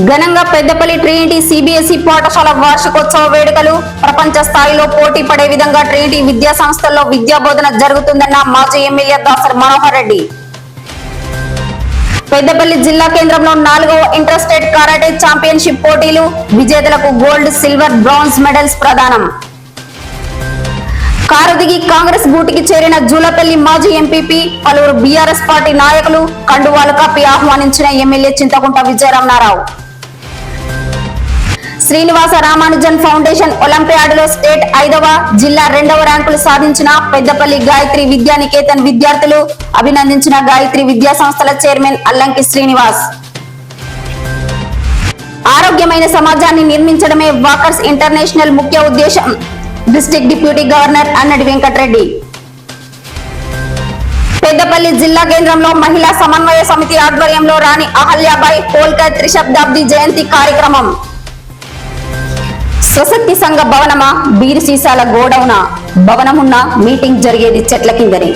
ఘనంగా Peddapalli Trinity CBSE పాఠశాల వార్షికోత్సవ వేడుకలు ప్రపంచ స్థాయిలో పోటీ పడే విధంగా ట్రినిటీ విద్యా సంస్థల్లో విద్యా బోధన జరుగుతుందన్న మాజీ ఎమ్మెల్యే దాసర్ మనోహర్ రెడ్డి. పెద్దపల్లి జిల్లా కేంద్రంలో నాలుగవ ఇంటర్స్టేట్ కరాటే ఛాంపియన్షిప్ పోటీలు విజేతలకు గోల్డ్ సిల్వర్ బ్రాంజ్ మెడల్స్ ప్రదానం. కారు దిగి కాంగ్రెస్ గూటికి చేరిన జూలపల్లి మాజీ ఎంపీపీ పలువురు బీఆర్ఎస్ పార్టీ నాయకులు కండువాలు కప్పి ఆహ్వానించిన ఎమ్మెల్యే చింతకుంట విజయరామనారావు. శ్రీనివాస రామానుజన్ ఫౌండేషన్ ఒలింపియాడ్లో స్టేట్ ఐదవ జిల్లా రెండవ ర్యాంకులు సాధించిన పెద్దపల్లి గాయత్రి విద్యానికేతన్ విద్యార్థులు అభినందించిన గాయత్రి విద్యా సంస్థల చైర్మన్ అల్లంకి శ్రీనివాస్. ఆరోగ్యమైన సమాజాన్ని నిర్మించడమే వాకర్స్ ఇంటర్నేషనల్ ముఖ్య ఉద్దేశం district deputy governor Annadi Venkatareddy. Peddapalli జిల్లా కేంద్రంలో మహిళా సమన్వయ సమితి ఆధ్వర్యంలో రాణి అహల్యాబాయి హోల్కర్ త్రిశబ్దాబ్ది జయంతి కార్యక్రమం. స్వశక్తి సంఘ భవనమా? బీరు సీసాల గోడౌనా? భవనమున్న మీటింగ్ జరిగేది చెట్ల కిందని.